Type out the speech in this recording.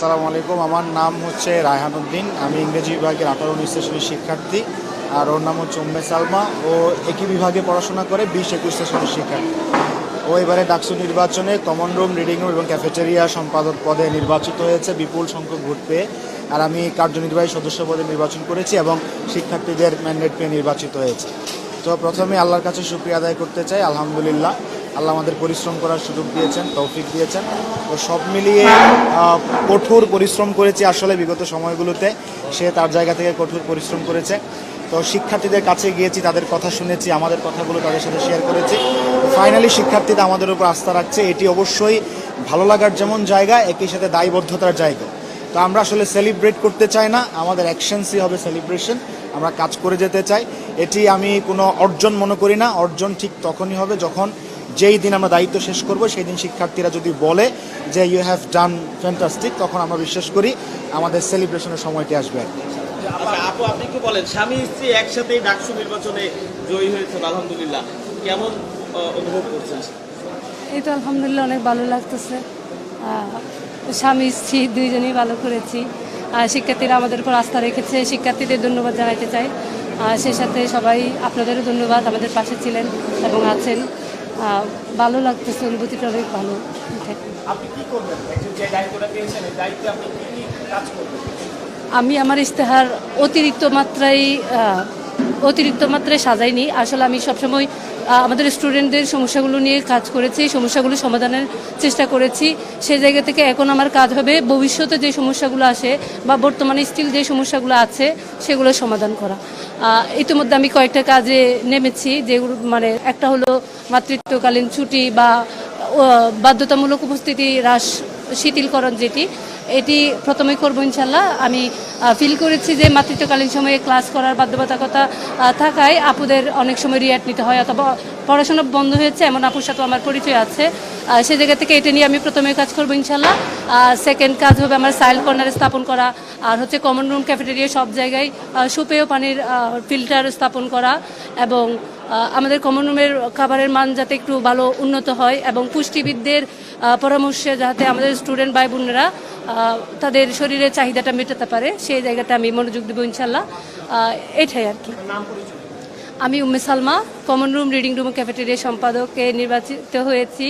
আসসালামু আলাইকুম। আমার নাম হচ্ছে রায়হান উদ্দিন। আমি ইংরেজি বিভাগের আঠারো সেশনের শিক্ষার্থী আর ওর নাম হচ্ছে উম্মে সালমা। ও একই বিভাগে পড়াশোনা করে বিশ একুশ সেশনের শিক্ষার্থী। ও এবারে ডাকসু নির্বাচনে কমন রুম, রিডিং রুম এবং ক্যাফেটেরিয়া সম্পাদক পদে নির্বাচিত হয়েছে। বিপুল সংখ্যক ভোট পেয়ে আর আমি কার্যনির্বাহী সদস্য পদে নির্বাচন করেছি এবং শিক্ষার্থীদের ম্যান্ডেট পেয়ে নির্বাচিত হয়েছে। তো প্রথমে আল্লাহর কাছে শুক্রিয়া আদায় করতে চাই। আলহামদুলিল্লাহ। আল্লাহ আমাদের পরিশ্রম করার সুযোগ দিয়েছেন, তৌফিক দিয়েছেন। তো সব মিলিয়ে কঠোর পরিশ্রম করেছি আসলে বিগত সময়গুলোতে। সে তার জায়গা থেকে কঠোর পরিশ্রম করেছে। তো শিক্ষার্থীদের কাছে গিয়েছি, তাদের কথা শুনেছি, আমাদের কথাগুলো তাদের সাথে শেয়ার করেছি। ফাইনালি শিক্ষার্থীরা আমাদের উপর আস্থা রাখছে, এটি অবশ্যই ভালো লাগার যেমন জায়গা, একই সাথে দায়বদ্ধতার জায়গা। তো আমরা আসলে সেলিব্রেট করতে চাই না, আমাদের অ্যাকশনসই হবে সেলিব্রেশন আমরা কাজ করে যেতে চাই। এটি আমি কোনো অর্জন মনে করি না, অর্জন ঠিক তখনই হবে যখন যেই দিন আমরা দায়িত্ব শেষ করব সেই দিন শিক্ষার্থীরা যদি বলে যে ইউ হ্যাভ ডান ফ্যান্টাস্টিক তখন আমরা বিশ্বাস করি আমাদের সেলিব্রেশনের সময়টি আসবে। আচ্ছা আপু আপনি কি বলেন স্বামী স্ত্রী একসাথেই ডাকসু নির্বাচনে জয়ী হয়েছেন আলহামদুলিল্লাহ। কেমন অনুভব করছেন? এই তো আলহামদুলিল্লাহ অনেক ভালো লাগতেছে। স্বামী স্ত্রী দুইজনেই ভালো করেছি। আর শিক্ষার্থীরা আমাদের উপর আস্থা রেখেছে শিক্ষার্থীদের ধন্যবাদ জানাতে চাই। আর সেই সাথে সবাই আপনাদেরও ধন্যবাদ আমাদের পাশে ছিলেন এবং আছেন। ভালো লাগতেছে অনুভূতিটা অনেক ভালো। আমি আমার ইস্তেহার অতিরিক্ত মাত্রায় অতিরিক্ত মাত্রায় সাজাইনি। আসলে আমি সবসময় আমাদের স্টুডেন্টদের সমস্যাগুলো নিয়ে কাজ করেছি, সমস্যাগুলো সমাধানের চেষ্টা করেছি। সেই জায়গা থেকে এখন আমার কাজ হবে ভবিষ্যতে যে সমস্যাগুলো আসে বা বর্তমানে স্টিল যে সমস্যাগুলো আছে, সেগুলো সমাধান করা। ইতিমধ্যে আমি কয়েকটা কাজে নেমেছি যেগুলো মানে একটা হলো মাতৃত্বকালীন ছুটি বা বাধ্যতামূলক উপস্থিতি হ্রাস, শিথিলকরণ যেটি এটি প্রথমে করব ইনশাল্লাহ। আমি ফিল করেছি যে মাতৃত্বকালীন সময়ে ক্লাস করার বাধ্যবাধকতা থাকায় আপুদের অনেক সময় রিয়াট নিতে হয় অথবা পড়াশোনা বন্ধ হয়েছে এমন আপুর সাথে আমার পরিচয় আছে। সে জায়গা থেকে এটা নিয়ে আমি প্রথমে কাজ করব ইনশাল্লাহ। সেকেন্ড কাজ হবে আমার সাইল কর্নার স্থাপন করা, আর হচ্ছে কমন রুম ক্যাফেটেরিয়া সব জায়গায় সুপেয় পানির ফিল্টার স্থাপন করা এবং আমাদের কমন রুমের খাবারের মান যাতে একটু ভালো উন্নত হয় এবং পুষ্টিবিদদের পরামর্শে যাতে আমাদের স্টুডেন্ট ভাই বোনেরা তাদের শরীরের চাহিদাটা মেটাতে পারে, সেই জায়গাটা আমি মনোযোগ দেবো ইনশাল্লাহ। এটাই আর কি। আমি Umme Salma common room reading room cafeteria সম্পাদকে নির্বাচিত হয়েছি।